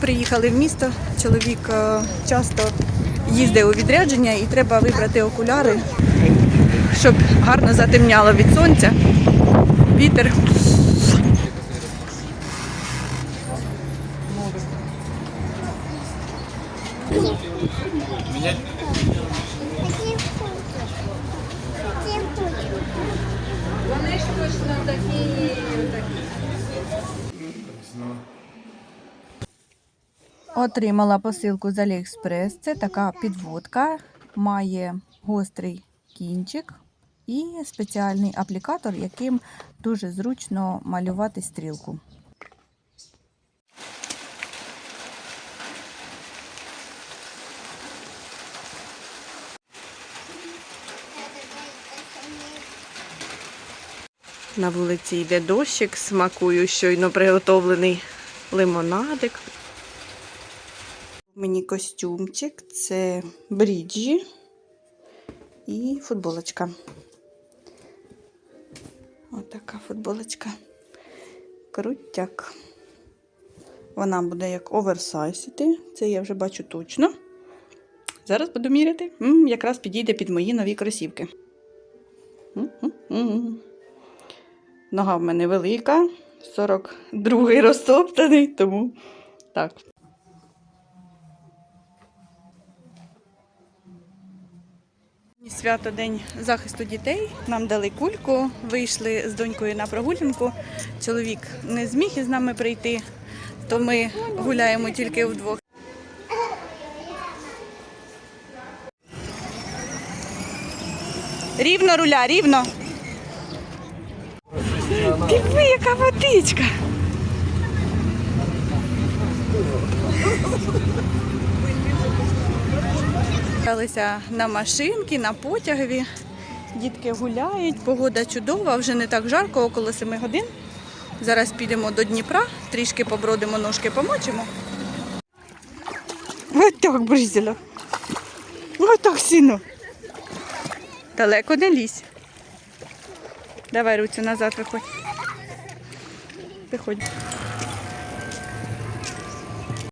приїхали в місто. Чоловік е, часто їздить у відрядження і треба вибрати окуляри, щоб гарно затемняло від сонця. Вітер. Вони ж точно такі. Отримала посилку з Аліекспрес. Це така підводка, має гострий кінчик і спеціальний аплікатор, яким дуже зручно малювати стрілку. На вулиці йде дощик, смакую щойно приготовлений лимонадик. Мені костюмчик, це бріджі і футболочка. Отака футболочка. Крутяк. Вона буде як оверсайз іти. Це я вже бачу точно. Зараз буду міряти. М, якраз підійде під мої нові кросівки. М-м-м. Нога в мене велика, 42-й розтоптаний, тому так. Свято День захисту дітей. Нам дали кульку, вийшли з донькою на прогулянку. Чоловік не зміг із нами прийти, то ми гуляємо тільки вдвох. Рівно руля, рівно. Диви, яка водичка. Каталися на машинки, на потягові. Дітки гуляють, погода чудова, вже не так жарко, около 7 годин. Зараз підемо до Дніпра, трішки побродимо, ножки помочимо. Ось так, Бризеля. Ось так, сину. Далеко не лізь. Давай руцю назад виходь. Виходь.